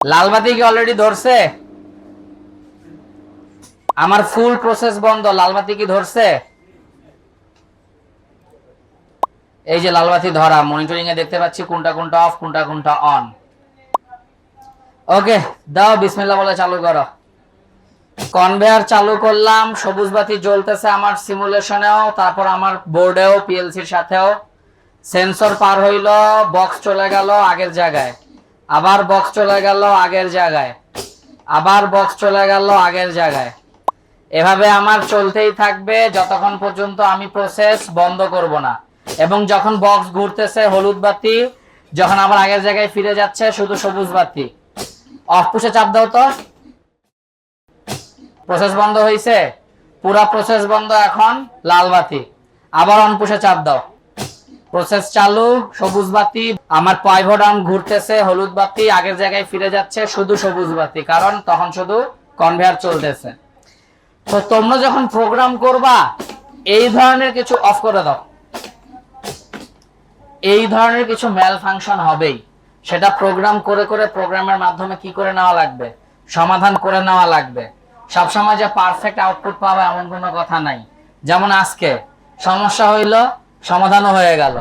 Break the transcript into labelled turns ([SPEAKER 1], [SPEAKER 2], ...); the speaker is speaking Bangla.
[SPEAKER 1] লালবাতি কি অলরেডি ধরছে? আমার ফুল প্রসেস বন্ধ, লালবাতি কি ধরছে? এই যে লালবাতি ধরা মনিটরিং এ দেখতে পাচ্ছি কোনটা কোনটা অফ কোনটা কোনটা অন ওকে দাও, বিসমিল্লাহ বলে চালু করো। কনভেয়ার চালু করলাম সবুজ বাতি জ্বলতেছে আমার সিমুলেশনেও তারপর আমার বোর্ডেও পিএলসির সাথেও। সেন্সর পার হইল বক্স চলে গেল আগের জায়গায়। আবার বক্স চলে গেল আগের জায়গায়। আবার বক্স চলে গেল আগের জায়গায়। এভাবে আমার চলতেই থাকবে, যতক্ষণ পর্যন্ত আমি প্রসেস বন্ধ করব না। এবং যখন বক্স ঘুরতেছে হলুদ বাতি, যখন আবার আগের জায়গায় ফিরে যাচ্ছে শুধু সবুজ বাতি। অফ পুষে চাপ দাও তো। প্রসেস বন্ধ হয়েছে পুরা প্রসেস বন্ধ এখন, লাল বাতি। আবার অন পুষে চাপ দাও। প্রসেস চালু, সবুজ বাতি, আমার পাইভট ঘুরতেছে, হলুদ বাতি, আগের জায়গায় ফিরে যাচ্ছে, শুধু সবুজ বাতি, কারণ তখন শুধু কনভেয়ার চলতেছে। তো তোমরা যখন প্রোগ্রাম করবা, এই ধরনের কিছু অফ করে দাও। এই ধরনের কিছু ম্যাল ফাংশন হবেই। সেটা প্রোগ্রাম করে করে প্রোগ্রামের মাধ্যমে কি করে নেওয়া লাগবে? সমাধান করে নেওয়া লাগবে। সবসময় যে পারফেক্ট আউটপুট পাবে এমন কোনো কথা নাই। যেমন আজকে, সমস্যা হইল সমাধানও হয়ে গেল।